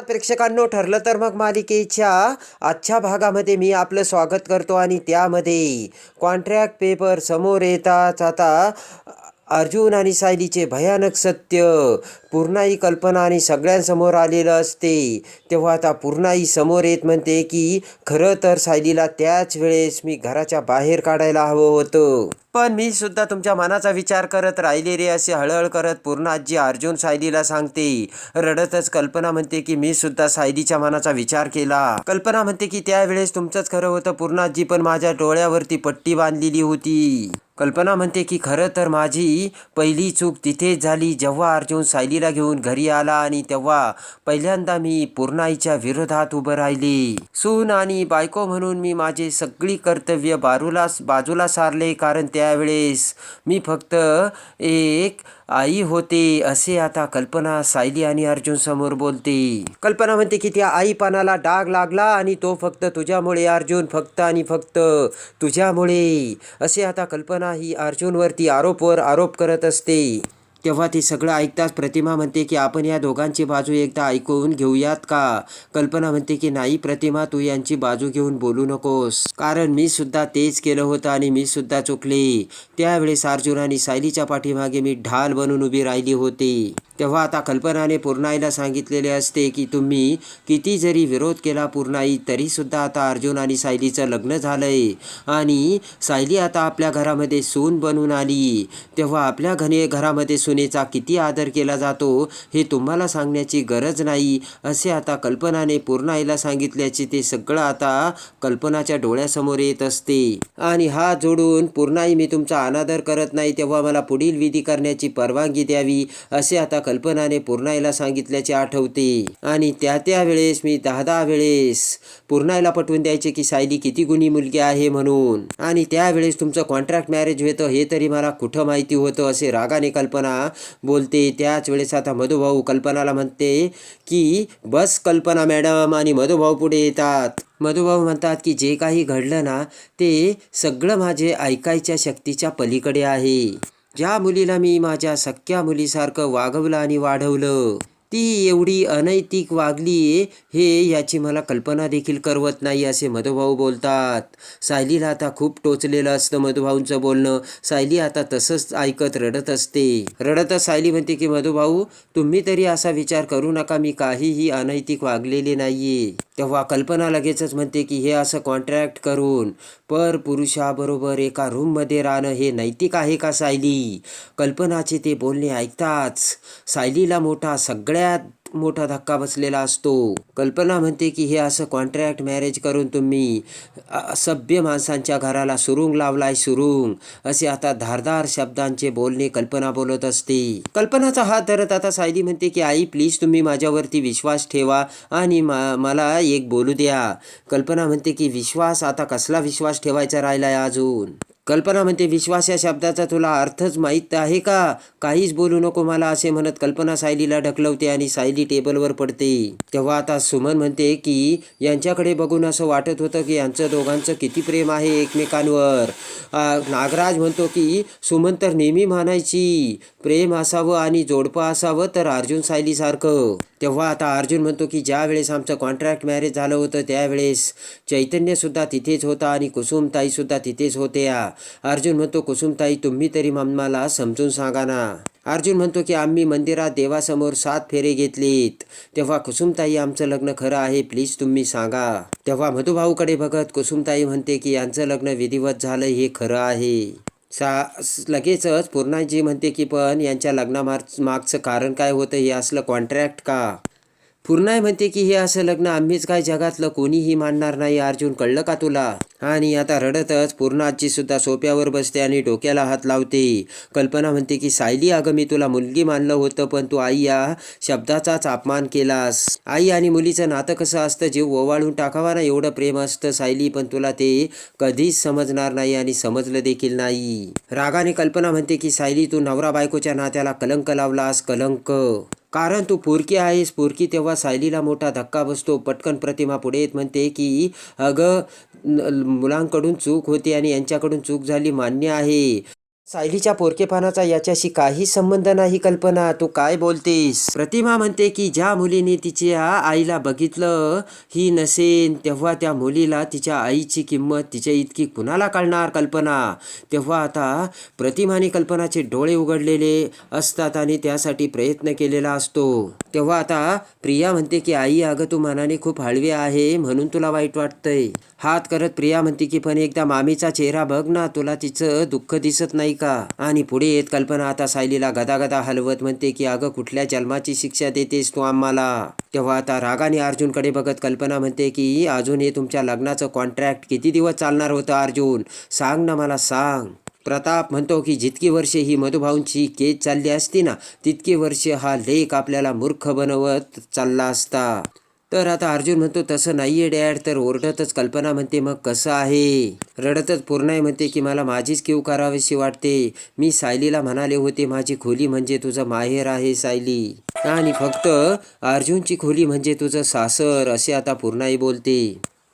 प्रेक्षकांनो ठरलं तर मग मालिकेच्या आजच्या भागामध्ये मी आपलं स्वागत करतो आणि त्यामध्ये कॉन्ट्रॅक्ट पेपर समोर येताच आता अर्जुन आणि सायलीचे भयानक सत्य. पूर्णाई कल्पना आणि सगळ्यांसमोर आलेलं असते. तेव्हा आता पूर्णाई समोर येत म्हणते की खरं तर सायलीला त्याच वेळेस मी घराच्या बाहेर काढायला हवं होतं. पण मी सुद्धा तुमच्या मनाचा विचार करत राहिले रे असे हळहळ करत पूर्ण आजी अर्जुन सायलीला सांगते. रडतच कल्पना म्हणते की मी सुद्धा सायलीच्या मनाचा विचार केला. कल्पना म्हणते की त्यावेळेस तुमचंच खरं होतं पूर्ण आजी पण माझ्या डोळ्यावरती पट्टी बांधलेली होती. कल्पना म्हणते की खरं तर माझी पहिली चूक तिथेच झाली जेव्हा अर्जुन सायलीला घेऊन घरी आला आणि तेव्हा पहिल्यांदा मी पूर्णाईच्या विरोधात उभं राहिली. सून आणि बायको म्हणून मी माझे सगळी कर्तव्य बारूला बाजूला सारले कारण त्यावेळेस मी फक्त एक आई होते असे आता कल्पना सायली आणि अर्जुन समोर बोलते. कल्पना म्हणते की त्या आई पानाला डाग लागला आणि तो फक्त तुझ्यामुळे अर्जुन फक्त आणि फक्त तुझ्यामुळे. असे आता कल्पना ही अर्जुनवरती आरोपवर आरोप करत असते. तेव्हा ते सगळं ऐकताच प्रतिमा म्हणते की आपण या दोघांची बाजू एकदा ऐकून घेऊयात का? कल्पना म्हणते की नाही प्रतिमा तू यांची बाजू घेऊन बोलू नकोस. कारण मी सुद्धा तेच केलं होतं आणि मी सुद्धा चुकले. त्यावेळेस अर्जुन आणि सायलीच्या पाठीमागे मी ढाल बनून उभी राहिली होती. तेव्हा आता कल्पनाने पूर्णाईला सांगितलेले असते की तुम्ही किती जरी विरोध केला पूर्णाई तरी सुद्धा आता अर्जुन आणि सायलीचं लग्न झालंय. आणि सायली आता आपल्या घरामध्ये सून बनून आली. तेव्हा आपल्या घने घरामध्ये सुनेचा किती आदर केला जातो हे तुम्हाला सांगण्याची गरज नाही असे आता कल्पनाने पूर्णाईला सांगितल्याचे ते सगळं आता कल्पनाच्या डोळ्यासमोर येत असते. आणि हा जोडून पूर्णाई मी तुमचा अनादर करत नाही तेव्हा मला पुढील विधी करण्याची परवानगी द्यावी असे आता कल्पनाने पूर्णाईला सांगितल्याचे आठवते. आणि त्या त्या वेळेस मी दहा दहा वेळेस पूर्णाईला पटवून द्यायचे की सायली किती गुणी मुलगी आहे म्हणून. आणि त्यावेळेस तुमचं कॉन्ट्रॅक्ट मॅरेज होतं हे तरी मला कुठं माहिती होतं असे रागाने कल्पना बोलते. त्याच वेळेस आता मधुभाऊ कल्पनाला म्हणते की बस कल्पना मॅडम आणि मधुभाऊ पुढे येतात. मधुभाऊ म्हणतात की जे काही घडलं ना ते सगळं माझे ऐकायच्या शक्तीच्या पलीकडे आहे. ज्या मुलीला मी माझ्या सख्या मुलीसारखं वागवलं आणि वाढवलं ती एवढी अनैतिक वागली हे याची मला कल्पना देखील करवत नाही असे मधुभाऊ बोलतात. सायलीला आता खूप टोचलेलं असतं मधुभाऊंचं बोलणं. सायली आता तसंच ऐकत रडत असते. रडतच सायली म्हणते की मधुभाऊ तुम्ही तरी असा विचार करू नका मी काहीही अनैतिक वागलेले नाहीये. तेव्हा कल्पना लगेचच म्हणते की हे असं कॉन्ट्रॅक्ट करून पर पुरुषाबरोबर एका रूममध्ये राहणं हे नैतिक आहे का सायली? कल्पनाचे ते बोलणे ऐकताच सायलीला मोठा सगळ्या सगळ्यात मोठा धक्का बसलेला असतो. कल्पना म्हणते की हे असं कॉन्ट्रॅक्ट मॅरेज करून तुम्ही सभ्य माणसांच्या घराला सुरुंग लावलाय सुरुंग. असे आता धारदार शब्दांचे बोलणे कल्पना बोलत असते. कल्पनाचा हात धरत आता सायली म्हणते की आई प्लीज तुम्ही माझ्यावरती विश्वास ठेवा आणि मा मला एक बोलू द्या. कल्पना म्हणते की विश्वास? आता कसला विश्वास ठेवायचा राहिलाय अजून? कल्पना म्हणते विश्वास या शब्दाचा तुला अर्थच माहीत आहे का? काहीच बोलू नको मला असे म्हणत कल्पना सायलीला ढकलवते आणि सायली टेबलवर पडते. तेव्हा आता सुमन म्हणते की यांच्याकडे बघून असं वाटत होतं की यांचं दोघांचं किती प्रेम आहे एकमेकांवर. नागराज म्हणतो की सुमन तर नेहमी म्हणायची प्रेम असावं आणि जोडपं असावं तर अर्जुन सायलीसारखं. तेव्हा आता अर्जुन म्हणतो की ज्या वेळेस आमचं कॉन्ट्रॅक्ट मॅरेज झालं होतं त्यावेळेस चैतन्यसुद्धा तिथेच होता आणि कुसुमताईसुद्धा तिथेच होत्या. अर्जुन म्हणतो कुसुमताई तुम्ही तरी मला समजून सांगा ना. अर्जुन म्हणतो की आम्ही मंदिरात देवासमोर सात फेरे घेतलीत. तेव्हा कुसुमताई आमचं लग्न खरं आहे प्लीज तुम्ही सांगा. तेव्हा मधुभाऊकडे बघत कुसुमताई म्हणते की यांचं लग्न विधिवत झालं हे खरं आहे. सा लगेचच पूर्णाजी म्हणते की पण यांच्या लग्नामार मागचं कारण काय होतं हे असलं कॉन्ट्रॅक्ट का? पूर्णाय म्हणते की हे असं लग्न आम्हीच काय जगातलं कोणीही मानणार नाही अर्जुन कळलं का तुला? आणि आता रडतच पूर्णाची सुद्धा सोप्यावर बसते आणि डोक्याला हात लावते. कल्पना म्हणते की सायली अगं मी तुला मुलगी मानलं होतं पण तू आई या शब्दाचाच अपमान केलास. आई आणि मुलीचं नातं कसं असतं जीव ओवाळून टाकावा ना एवढं प्रेम असतं सायली पण तुला ते कधीच समजणार नाही आणि समजलं देखील नाही. रागाने कल्पना म्हणते की सायली तू नवरा बायकोच्या नात्याला कलंक लावलास कलंक. कारण तू पोरकी आहेस. पोरकी तेव्हा सायलीला मोठा धक्का बसतो. पटकन प्रतिमा पुढे येत म्हणते की अगं मुलांकडून चूक होती आणि यांच्याकडून चूक झाली मान्य आहे. सायलीच्या पोरकेपणाचा याच्याशी काही संबंध नाही कल्पना. तू काय बोलतेस? प्रतिमा म्हणते की ज्या मुलीने तिच्या आईला बघितलं ही नसेन. तेव्हा त्या मुलीला तिच्या आईची किंमत तिच्या इतकी कुणाला कळणार कल्पना? तेव्हा आता प्रतिमाने कल्पनाचे डोळे उघडलेले असतात आणि त्यासाठी प्रयत्न केलेला असतो. तेव्हा आता प्रिया म्हणते की आई अगं तू मनाने खूप हळवी आहे म्हणून तुला वाईट वाटतंय. हात करत प्रिया म्हणते की पण एकदा मामीचा चेहरा बघ ना तुला तिचं दुःख दिसत नाही का? आणि पुढे येत कल्पना आता सायलीला गदागदा हलवत म्हणते की अगं कुठल्या जन्माची शिक्षा देतेस तू आम्हाला? तेव्हा आता रागाने अर्जुनकडे बघत कल्पना म्हणते की अजून हे तुमच्या लग्नाचं कॉन्ट्रॅक्ट किती दिवस चालणार होतं अर्जुन? सांग ना मला सांग. प्रताप म्हणतो की जितकी वर्षे ही मधुभाऊंची केस चालली असती ना तितकी वर्षे हा लेख आपल्याला मूर्ख बनवत चालला असता. तर आता अर्जुन म्हणतो तसं नाहीये डॅड तर ओरडतच. कल्पना म्हणते मग कसं आहे? रडतच. पूर्णाई म्हणते की मला माझीच क्यू करावीशी वाटते. मी सायलीला म्हणाले होते माझी खोली म्हणजे तुझं माहेर आहे सायली. आणि फक्त अर्जुनची खोली म्हणजे तुझं सासर असे आता पूर्णाई बोलते.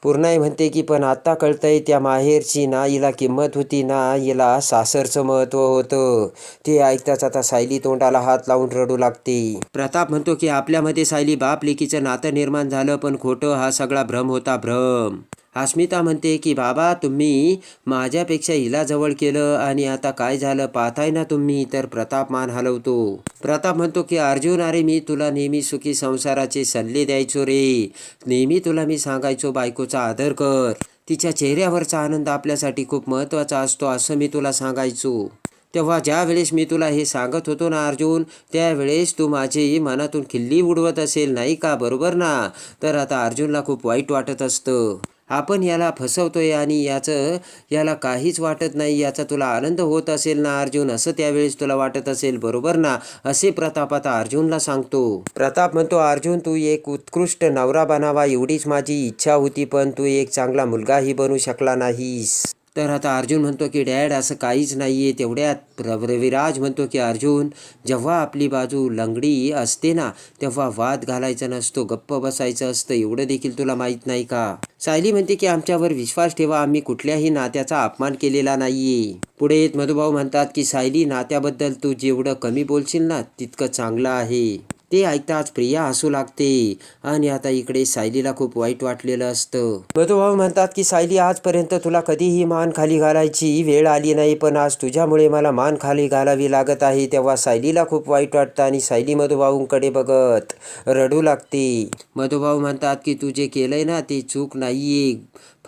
पूर्णाई म्हणते की पण आत्ता कळतंय त्या माहेरची ना हिला किंमत होती ना हिला सासरचं महत्त्व होतं. ते ऐकताच आता सायली तोंडाला हात लावून रडू लागते. प्रताप म्हणतो की आपल्यामध्ये सायली बाप लेकीचं नातं निर्माण झालं पण खोटं हा सगळा भ्रम होता भ्रम. अस्मिता म्हणते की बाबा तुम्ही माझ्यापेक्षा हिला जवळ केलं आणि आता काय झालं पाहताय ना तुम्ही? तर प्रताप मान हलवतो. प्रताप म्हणतो की अर्जुन अरे मी तुला नेहमी सुखी संसाराचे सल्ले द्यायचो रे. नेहमी तुला मी सांगायचो बायकोचा आदर कर. तिच्या चेहऱ्यावरचा आनंद आपल्यासाठी खूप महत्त्वाचा असतो असं मी तुला सांगायचो. तेव्हा ज्यावेळेस मी तुला हे सांगत होतो ना अर्जुन त्यावेळेस तू माझी मनातून खिल्ली उडवत असेल नाही का? बरोबर ना? तर आता अर्जुनला खूप वाईट वाटत असतं. आपण याला फसवतोय आणि याचं याला काहीच वाटत नाही याचा तुला आनंद होत असेल ना अर्जुन? असं त्यावेळेस तुला वाटत असेल बरोबर ना? असे प्रताप आता अर्जुनला सांगतो. प्रताप म्हणतो अर्जुन तू एक उत्कृष्ट नवरा बनावा एवढीच माझी इच्छा होती पण तू एक चांगला मुलगाही बनू शकला नाहीस. तर आता अर्जुन म्हणतो की डॅड असं काहीच नाही आहे तेवढ्यात रविराज म्हणतो की अर्जुन जेव्हा आपली बाजू लंगडी असते ना तेव्हा वाद घालायचा नसतो गप्प बसायचं असतं एवढं देखील तुला माहीत नाही का? सायली म्हणते की आमच्यावर विश्वास ठेवा आम्ही कुठल्याही नात्याचा अपमान केलेला नाहीये. पुढे येत मधुभाऊ म्हणतात की सायली नात्याबद्दल तू जेवढं कमी बोलशील ना तितकं चांगलं आहे. ते ऐकताच प्रिया हसू लागते आणि आता इकडे सायलीला खूप वाईट वाटलेलं असतं. मधुभाऊ म्हणतात की सायली आजपर्यंत तुला कधीही मान खाली घालायची वेळ आली नाही पण आज तुझ्यामुळे मला मान खाली घालावी लागत आहे. तेव्हा सायलीला खूप वाईट वाटतं आणि सायली मधुभाऊंकडे बघत रडू लागते. मधुभाऊ म्हणतात की तू जे केलंय ना ते चूक नाहीये.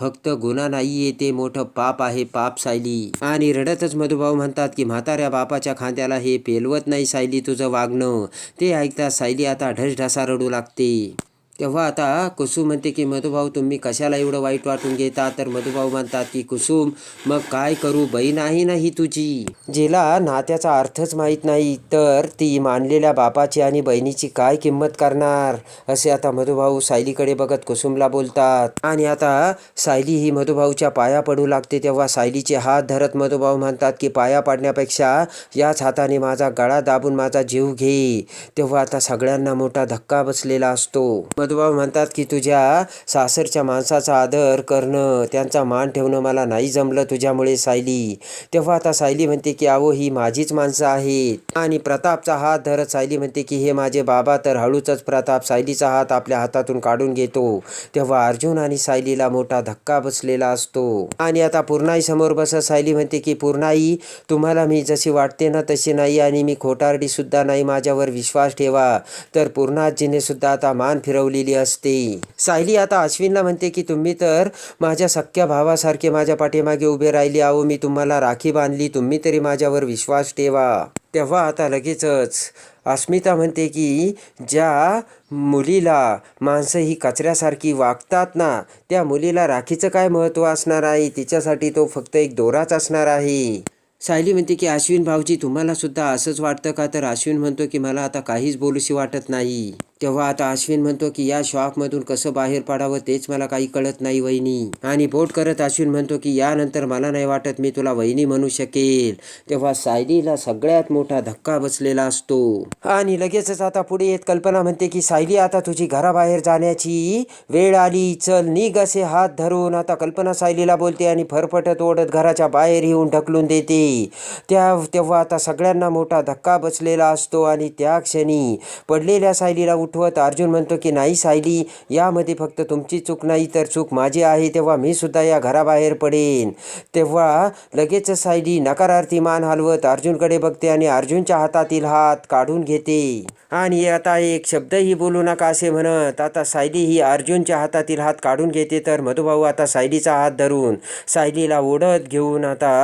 फक्त गुन्हा नाहीये ते मोठं पाप आहे पाप सायली आणि रडतच मधुभाऊ म्हणतात की म्हाताऱ्या बापाच्या खांद्याला हे पेलवत नाही सायली तुझं वागणं. ते ऐकता सायली आता ढसढसा रडू लागते. तेव्हा आता कुसुम म्हणते की मधुभाऊ तुम्ही कशाला एवढं वाईट वाटून घेता? तर मधुभाऊ म्हणतात की कुसुम मग काय करू? बहीण आहे ना ही तुझी. जिला नात्याचा अर्थच माहीत नाही तर ती मानलेल्या बापाची आणि बहिणीची काय किंमत करणार? असे आता मधुभाऊ सायलीकडे बघत कुसुमला बोलतात. आणि आता सायली ही मधुभाऊच्या पाया पडू लागते तेव्हा सायलीचे हात धरत मधुभाऊ म्हणतात की पाया पाडण्यापेक्षा याच हाताने माझा गळा दाबून माझा जीव घे. तेव्हा आता सगळ्यांना मोठा धक्का बसलेला असतो. मधुभाऊ म्हणतात की तुझ्या सासरच्या माणसाचा आदर करणं त्यांचा मान ठेवणं मला नाही जमलं तुझ्यामुळे सायली. तेव्हा आता सायली म्हणते की अहो ही माझीच माणसं आहेत. आणि प्रतापचा हात धरत सायली म्हणते की हे माझे बाबा तर हळूचच प्रताप सायलीचा हात आपल्या हातातून काढून घेतो. तेव्हा अर्जुन आणि सायलीला मोठा धक्का बसलेला असतो. आणि आता पूर्णाई समोर बसत सायली म्हणते की पूर्णाई तुम्हाला मी जशी वाटते ना तशी नाही आणि मी खोटारडी सुद्धा नाही माझ्यावर विश्वास ठेवा. तर पूर्णाजीने सुद्धा आता मान फिरवली फिरवलेली असते. सायली आता अश्विनला म्हणते की तुम्ही तर माझ्या सख्या भावासारखे माझ्या पाठीमागे उभे राहिले आहो. मी तुम्हाला राखी बांधली. तुम्ही तरी माझ्यावर विश्वास ठेवा. तेव्हा आता लगेचच अस्मिता म्हणते की ज्या मुलीला माणसं ही कचऱ्यासारखी वागतात ना त्या मुलीला राखीचं काय महत्त्व असणार आहे? तिच्यासाठी तो फक्त एक दोराच असणार आहे. सायली म्हणते की अश्विन भाऊजी तुम्हाला सुद्धा असंच वाटतं का? तर अश्विन म्हणतो की मला आता काहीच बोलूशी वाटत नाही. तेव्हा आता अश्विन म्हणतो की या शॉकमधून कसं बाहेर पडावं तेच मला काही कळत नाही वहिनी. आणि बोट करत अश्विन म्हणतो की यानंतर मला नाही वाटत मी तुला वहिनी म्हणू शकेल. तेव्हा सायलीला सगळ्यात मोठा धक्का बसलेला असतो. आणि लगेचच आता पुढे येत कल्पना म्हणते की सायली आता तुझी घराबाहेर जाण्याची वेळ आली. चल निघ असे हात धरून. आता कल्पना सायलीला बोलते आणि फरफटत ओढत घराच्या बाहेर येऊन ढकलून देते. त्या तेव्हा आता सगळ्यांना मोठा धक्का बसलेला असतो आणि त्या क्षणी पडलेल्या सायलीला उठवत अर्जुन म्हणतो की नाही सायली यामध्ये फक्त तुमची चूक नाही तर चूक माझी आहे तेव्हा मी सुद्धा या घराबाहेर पडेन. तेव्हा लगेच सायली नकारार्थी मान हलवत अर्जुनकडे बघते आणि अर्जुनच्या हातातील हात काढून घेते. आणि आता एक शब्दही बोलू नका असे म्हणत आता सायली ही अर्जुनच्या हातातील हात काढून घेते तर मधुभाऊ आता सायलीचा हात धरून सायलीला ओढत घेऊन आता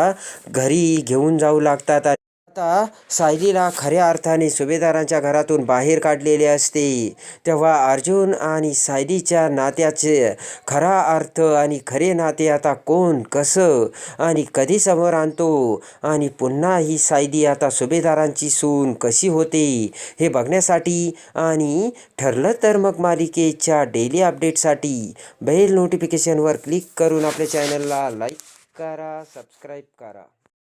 घरी घेऊन जाऊ लागतात. आता सायलीला खऱ्या अर्थाने सुभेदारांच्या घरातून बाहेर काढलेले असते. तेव्हा अर्जुन आणि सायलीच्या नात्याचे खरा अर्थ आणि खरे नाते आता कोण कसं आणि कधी समोर आणतो? आणि पुन्हा ही सायली आता सुभेदारांची सून कशी होते हे बघण्यासाठी आणि ठरलं तर मग मालिकेच्या डेली अपडेटसाठी बेल नोटिफिकेशनवर क्लिक करून आपल्या चॅनलला लाईक करा सबस्क्राईब करा.